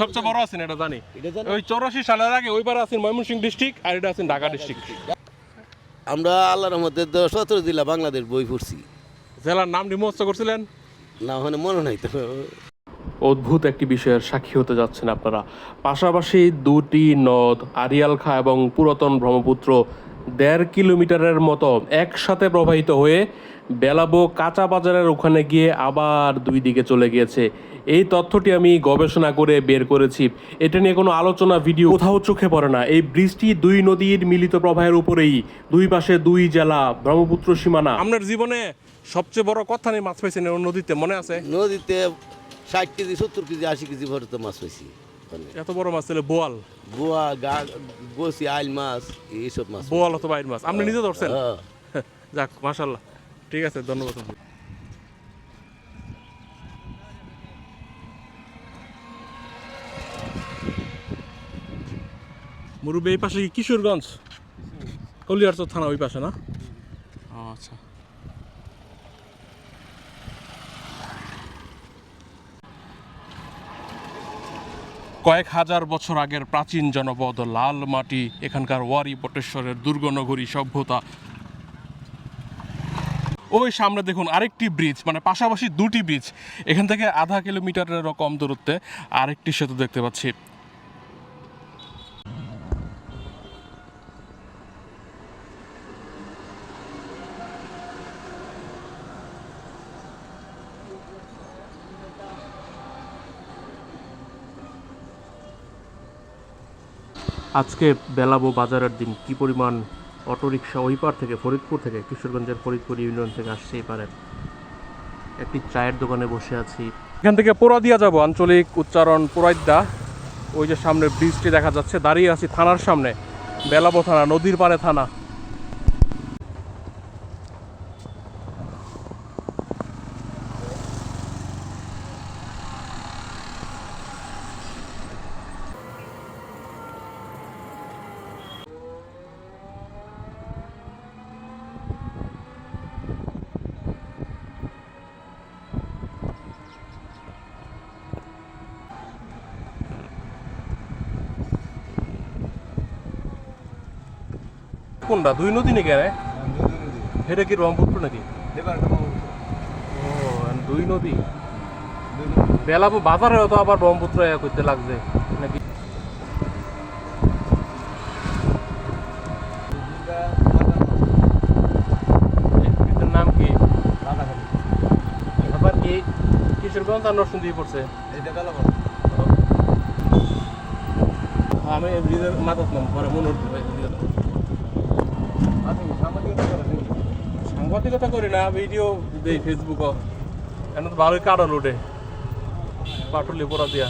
সবচেয়ে বড় আছেন এটা জানি। ওই চৌরাশি সালের আগে ওইবার আছেন ময়মনসিংহ ডিস্ট্রিক্ট আর এটা আছেন ঢাকা ডিস্ট্রিক্ট। আমরা আল্লাহর মধ্যে সতেরো জেলা বাংলাদেশ বই পড়ছি। জেলার নাম নিমস্ত করছিলেন? না ওখানে মনে নাই তো। অদ্ভুত একটি বিষয়ের সাক্ষী হতে যাচ্ছেন আপনারা। পাশাপাশি দুটি নদ আরিয়ালখা এবং পুরাতন ব্রহ্মপুত্র দেড় কিলোমিটারের মতো একসাথে প্রবাহিত হয়ে বেলাবো কাঁচা বাজারের ওখানে গিয়ে আবার দুই দিকে চলে গিয়েছে। এই তথ্যটি আমি গবেষণা করে বের করেছি। এটা নিয়ে কোনো আলোচনা ভিডিও কোথাও চোখে পড়ে না। এই বৃষ্টি দুই নদীর মিলিত প্রবাহের উপরেই দুই পাশে দুই জেলা ব্রহ্মপুত্র সীমানা। আপনার জীবনে সবচেয়ে বড় কথা নিয়ে মাছ পাইছেন নদীতে মনে আছে? নদীতে ষাট কেজি সত্তর কেজি আশি কেজি ভরে তো মাছ পাইছি। ওখানে। এত বড় মাছ ছিল বোয়াল? গোয়া গা বসি আইল মাছ এইসব মাছ। বোয়াল অথবা আইন মাছ। আপনি নিজে ধরছেন? হ্যাঁ। যাক মাশাল্লাহ ঠিক আছে ধন্যবাদ। মুরুবে এই পাশে কি কিশোরগঞ্জ? কলিয়ারচর থানা ওই পাশে না? আচ্ছা। কয়েক হাজার বছর আগের প্রাচীন জনপদ লাল মাটি, এখানকার ওয়ারি বটেশ্বরের দুর্গনগরী সভ্যতা। ওই সামনে দেখুন আরেকটি ব্রিজ মানে পাশাপাশি দুটি ব্রিজ। এখান থেকে আধা কিলোমিটারেরও কম দূরত্বে আরেকটি সেতু দেখতে পাচ্ছি। আজকে বেলাবো বাজারের দিন। কি পরিমাণ অটোরিকশা ওই পার থেকে ফরিদপুর থেকে কিশোরগঞ্জের ফরিদপুর ইউনিয়ন থেকে আসছে এই পারে। একটি চায়ের দোকানে বসে আছি। এখান থেকে পোড়াদিয়া যাব, আঞ্চলিক উচ্চারণ পোড়াইদা ওই যে সামনে ব্রিজটি দেখা যাচ্ছে, দাঁড়িয়ে আছি থানার সামনে। বেলাবো থানা, নদীর পারে থানা। কোনটা? দুই নদী নাকি রে এটা কি ব্রহ্মপুত্র নাকি? ও দুই নদী। বেলাবো বাজারেও তো আবার ব্রহ্মপুত্র ইয়া করতে লাগছে নাকি? নাম কি? আবার কি? কিশোরগঞ্জ আর নরসিংদী পড়ছে? আমি এই ব্রিজের মাথাত নাম পরে মনে পারি সাংবাদিকতা করি না ভিডিও দেই ফেসবুকও এখন তো ভালোই কারণ ওঠে পাটুলি পড়া দিয়া।